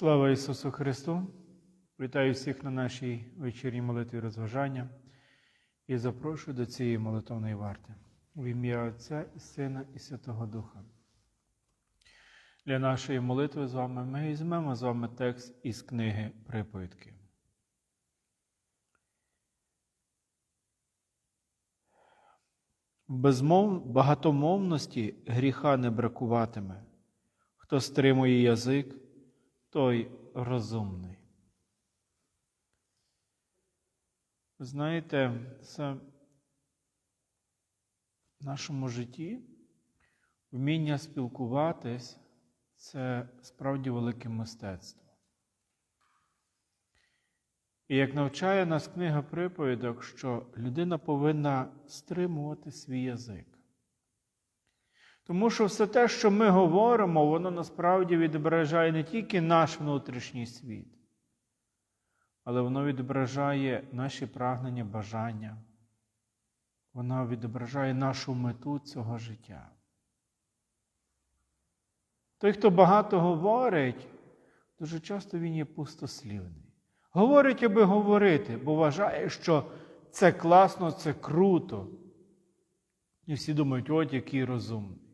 Слава Ісусу Христу! Вітаю всіх на нашій вечірній молитві розважання і запрошую до цієї молитовної варти в ім'я Отця і Сина і Святого Духа. Для нашої молитви з вами ми візьмемо з вами текст із книги Приповідки. Безмов... багатомовності гріха не бракуватиме. Хто стримує язик, той розумний. Знаєте, це в нашому житті вміння спілкуватись це справді велике мистецтво. І як навчає нас книга приповідок, що людина повинна стримувати свій язик. Тому що все те, що ми говоримо, воно насправді відображає не тільки наш внутрішній світ, але воно відображає наші прагнення, бажання. Воно відображає нашу мету цього життя. Той, хто багато говорить, дуже часто він є пустослівний. Говорить, аби говорити, бо вважає, що це класно, це круто. І всі думають, от який розумний.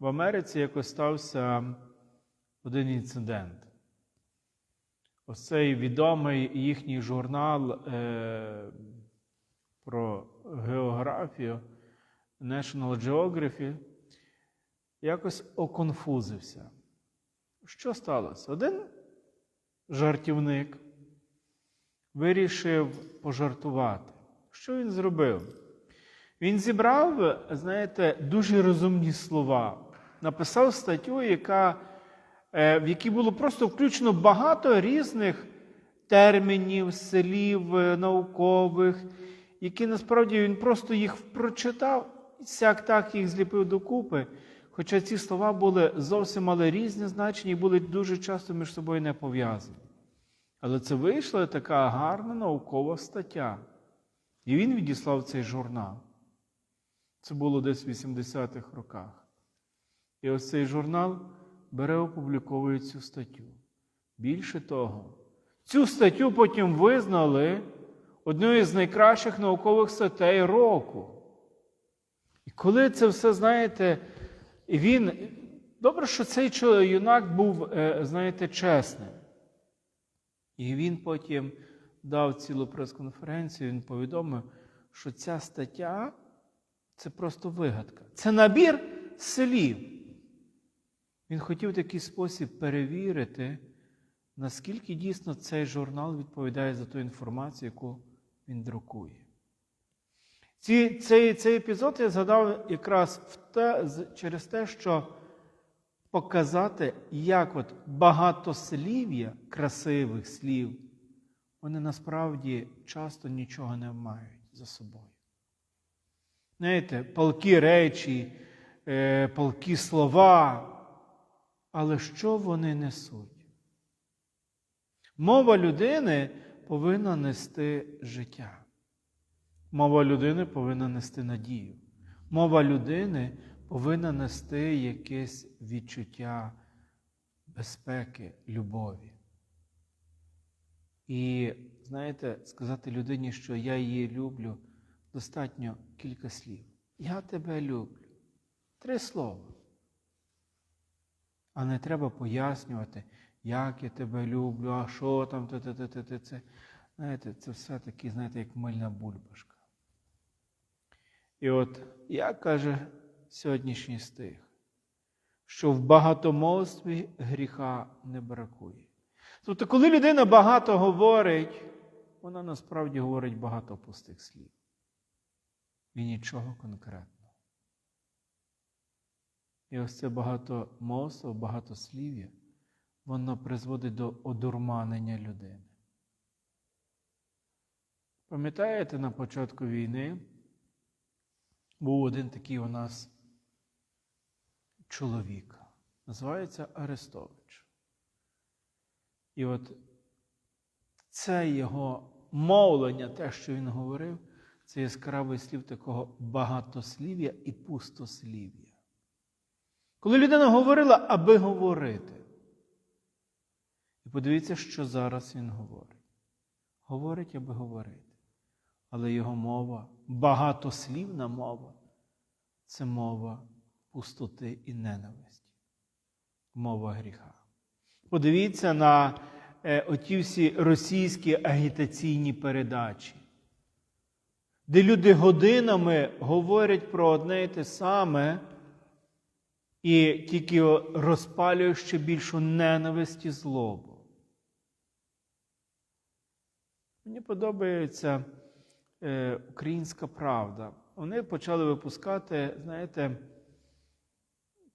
В Америці якось стався один інцидент. Ось цей відомий їхній журнал е, про географію National Geography якось оконфузився. Що сталося? Один жартівник вирішив пожартувати. Що він зробив? Він зібрав, знаєте, дуже розумні слова, написав статтю, яка, е, в якій було просто включено багато різних термінів, слів е, наукових, які насправді він просто їх прочитав, і сяк так їх зліпив докупи. Хоча ці слова були зовсім мали різні значення і були дуже часто між собою не пов'язані. Але це вийшла така гарна наукова стаття. І він відіслав цей журнал. Це було десь в 80-х роках. І ось цей журнал бере опубліковує цю статтю. Більше того, цю статтю потім визнали одною з найкращих наукових статей року. І коли це все, знаєте, він. Добре, що цей юнак був, знаєте, чесним. І він потім дав цілу прес-конференцію, він повідомив, що ця стаття це просто вигадка. Це набір слів. Він хотів в такий спосіб перевірити, наскільки дійсно цей журнал відповідає за ту інформацію, яку він друкує. Ці, Цей цей епізод я згадав якраз в те, через те, що показати, як от багатослів'я красивих слів, вони насправді часто нічого не мають за собою. Знаєте, палкі речі, е, палкі слова. Але що вони несуть? Мова людини повинна нести життя. Мова людини повинна нести надію. Мова людини повинна нести якесь відчуття безпеки, любові. І, знаєте, сказати людині, що я її люблю, достатньо кілька слів. Я тебе люблю. Три слова. А не треба пояснювати, як я тебе люблю, а що там, те, те, те, те, те, це. Знаєте, це все таки, знаєте, як мильна бульбашка. І от як каже сьогоднішній стих, що в багатомовстві гріха не бракує. Тобто, коли людина багато говорить, вона насправді говорить багато пустих слів. І нічого конкретного. І ось це багатомовство, багатослів'я, воно призводить до одурманення людини. Пам'ятаєте, на початку війни був один такий у нас чоловік, називається Арестович. І от це його мовлення, те, що він говорив, це яскравий слів такого багатослів'я і пустослів'я. Коли людина говорила, аби говорити, І подивіться, що зараз він говорить. Говорить, аби говорити. Але його мова, багатослівна мова, це мова пустоти і ненависті, мова гріха. Подивіться на е, оті всі російські агітаційні передачі, де люди годинами говорять про одне і те саме, і тільки розпалюють ще більшу ненависть і злобу. Мені подобається е, українська правда. Вони почали випускати, знаєте,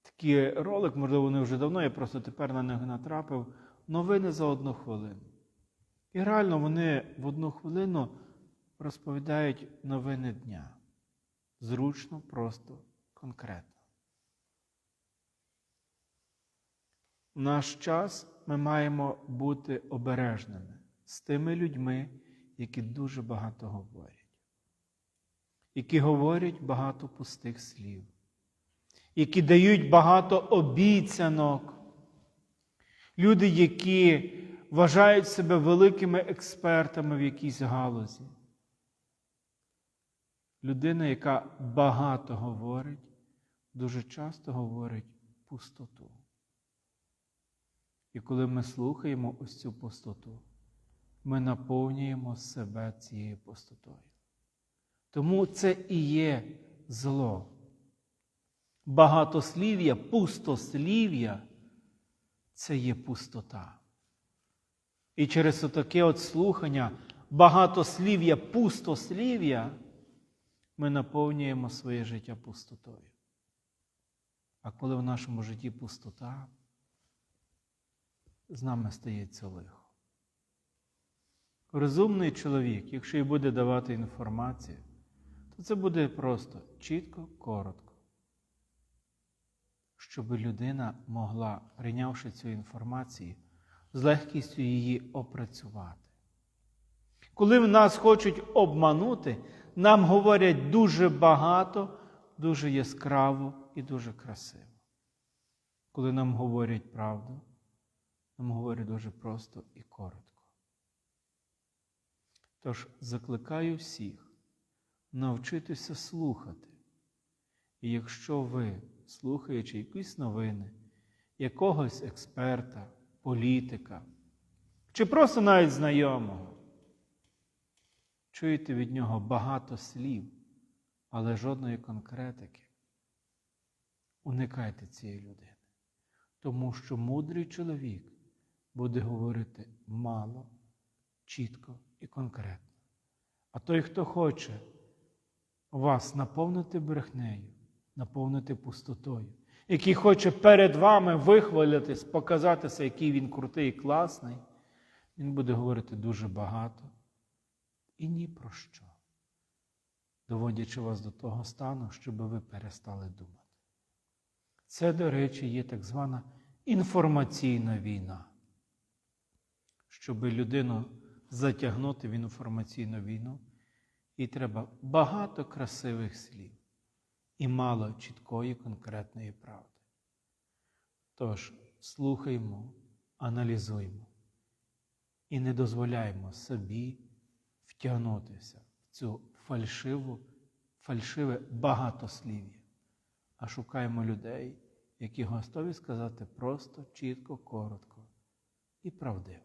такий ролик, можливо, вони вже давно, я просто тепер на них натрапив. Новини за одну хвилину. І реально вони в одну хвилину розповідають новини дня. Зручно, просто, конкретно. В наш час ми маємо бути обережними з тими людьми, які дуже багато говорять, які говорять багато пустих слів, які дають багато обіцянок. Люди, які вважають себе великими експертами в якійсь галузі. Людина, яка багато говорить, дуже часто говорить пустоту. І коли ми слухаємо ось цю пустоту, ми наповнюємо себе цією пустотою. Тому це і є зло. Багатослів'я, пустослів'я це є пустота. І через таке от слухання, багатослів'я, пустослів'я, ми наповнюємо своє життя пустотою. А коли в нашому житті пустота, з нами стається лихо. Розумний чоловік, якщо й буде давати інформацію, то це буде просто чітко, коротко, щоб людина могла, прийнявши цю інформацію, з легкістю її опрацювати. Коли нас хочуть обманути, нам говорять дуже багато, дуже яскраво і дуже красиво. Коли нам говорять правду, нам говорять дуже просто і коротко. Тож закликаю всіх навчитися слухати. І якщо ви, слухаючи якісь новини, якогось експерта, політика, чи просто навіть знайомого, чуєте від нього багато слів, але жодної конкретики, уникайте цієї людини. Тому що мудрий чоловік буде говорити мало, чітко і конкретно. А той, хто хоче вас наповнити брехнею, наповнити пустотою, який хоче перед вами вихвалятись, показатися, який він крутий і класний, він буде говорити дуже багато і ні про що, доводячи вас до того стану, щоб ви перестали думати. Це, до речі, є так звана інформаційна війна. Щоб людину затягнути в інформаційну війну, їй треба багато красивих слів і мало чіткої конкретної правди. Тож, слухаймо, аналізуємо і не дозволяємо собі втягнутися в цю фальшиву, фальшиве багатослів'я, а шукаємо людей, які готові сказати просто, чітко, коротко і правдиво.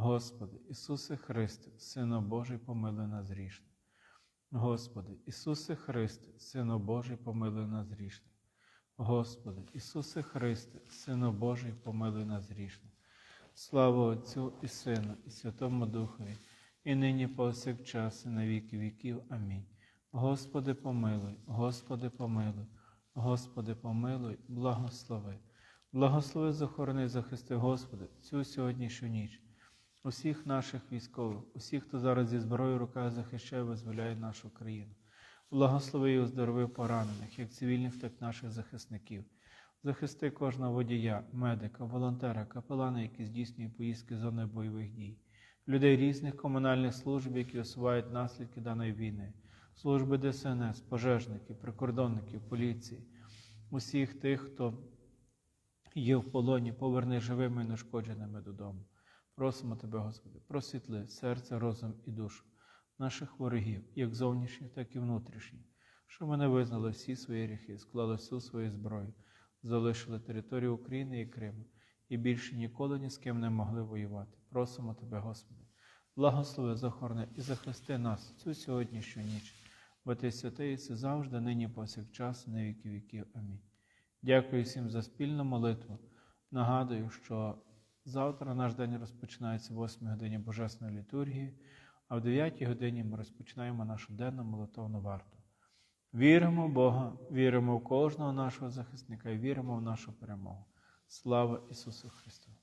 Господи, Ісусе Христе, Сину Божий, помилуй нас грішних. Господи, Ісусе Христе, Сину Божий, помилуй нас грішних. Господи, Ісусе Христе, Сину Божий, помилуй нас грішних. Слава Отцю і Сину, і Святому Духові, і нині повсякчас, і на віки віків. Амінь. Господи, помилуй, Господи, помилуй, Господи, помилуй, благослови. Благослови, захорони, захисти, Господи, цю сьогоднішню ніч, усіх наших військових, усіх, хто зараз зі зброєю в руках захищає, визволяє нашу країну. Благослови і оздорови поранених, як цивільних, так і наших захисників. Захисти кожного водія, медика, волонтера, капелана, які здійснюють поїздки з зони бойових дій, людей різних комунальних служб, які усувають наслідки даної війни, служби ДСНС, пожежників, прикордонників, поліції, усіх тих, хто є в полоні, поверни живими і нешкодженими додому. Просимо Тебе, Господи, просвітли серце, розум і душу наших ворогів, як зовнішніх, так і внутрішніх, щоб вони визнали всі свої гріхи, склали всю свою зброю, залишили територію України і Криму і більше ніколи ні з ким не могли воювати. Просимо Тебе, Господи, благослови, захорони і захисти нас цю сьогоднішню ніч, бо Ти святий, і завжди, нині повсякчас, на віки віків. Амінь. Дякую всім за спільну молитву. Нагадую, що завтра наш день розпочинається в 8 годині Божесної літургії, а в 9 годині ми розпочинаємо нашу денну молитовну варту. Віримо в Бога, віримо в кожного нашого захисника і віримо в нашу перемогу. Слава Ісусу Христу!